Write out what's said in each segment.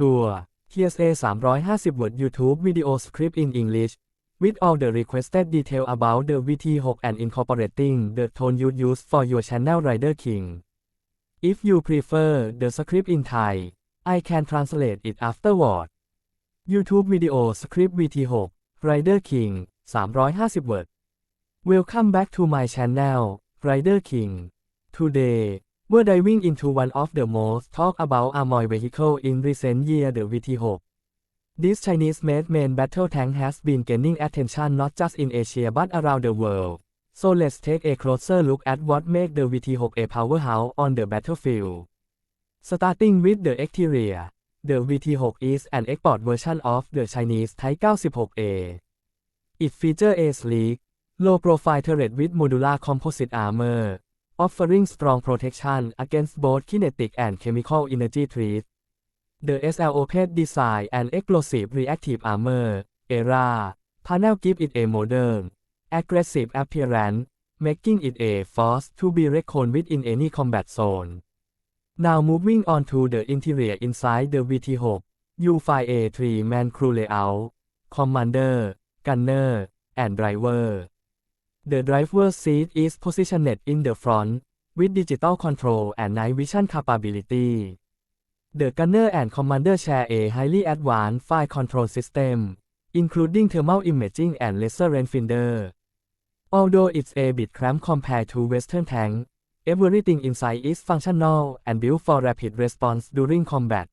TSA 350 word YouTube video script in English with all the requested detail about the VT6 and incorporating the tone you use for your channel Rider King. If you prefer the script in Thai, I can translate it afterward. YouTube video script VT6 Rider King 350 word Welcome back to my channel Rider King Today we're diving into one of the most talked about armored vehicle in recent years, the VT6 This Chinese-made main battle tank has been gaining attention not just in Asia but around the world. So let's take a closer look at what makes the VT6 a powerhouse on the battlefield. Starting with the exterior, the VT6 is an export version of the Chinese Type 96A. It features a sleek, low-profile turret with modular composite armor, offering strong protection against both kinetic and chemical energy threats. The SLOP design and explosive reactive armor, ERA, panel give it a modern, aggressive appearance, making it a force to be reckoned with in any combat zone. Now moving on to the interior inside the VT6, you find a three-man crew layout, commander, gunner, and driver. The driver's seat is positioned in the front, with digital control and night vision capability. The gunner and commander share a highly advanced fire control system, including thermal imaging and laser rangefinder. Although it's a bit cramped compared to Western tank, everything inside is functional and built for rapid response during combat.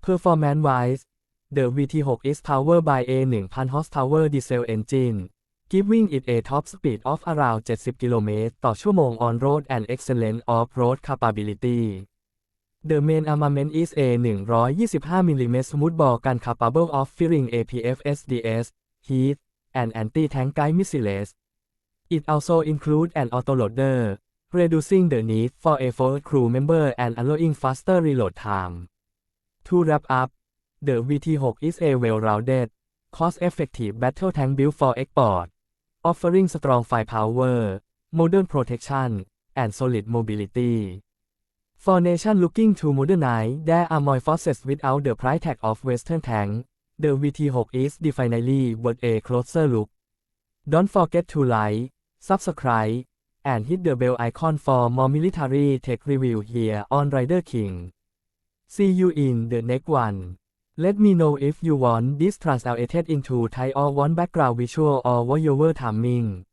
Performance-wise, the VT6 is powered by a 1,000 horsepower diesel engine, giving it a top speed of around 70 km ต่อชั่วโมง on road and excellent off-road capability. The main armament is a 125mm smoothbore gun capable of firing APF SDS, heat, and anti-tank guide missiles. It also includes an autoloader, reducing the need for a fourth crew member and allowing faster reload time. To wrap up, the VT6 is a well-rounded, cost-effective battle tank built for export, offering strong firepower, modern protection, and solid mobility. For nation looking to modernize their armored forces without the price tag of Western tank, the VT6 is definitely worth a closer look. Don't forget to like, subscribe, and hit the bell icon for more military tech review here on Rider King. See you in the next one. Let me know if you want this translated into Thai or want background visual or voiceover timing.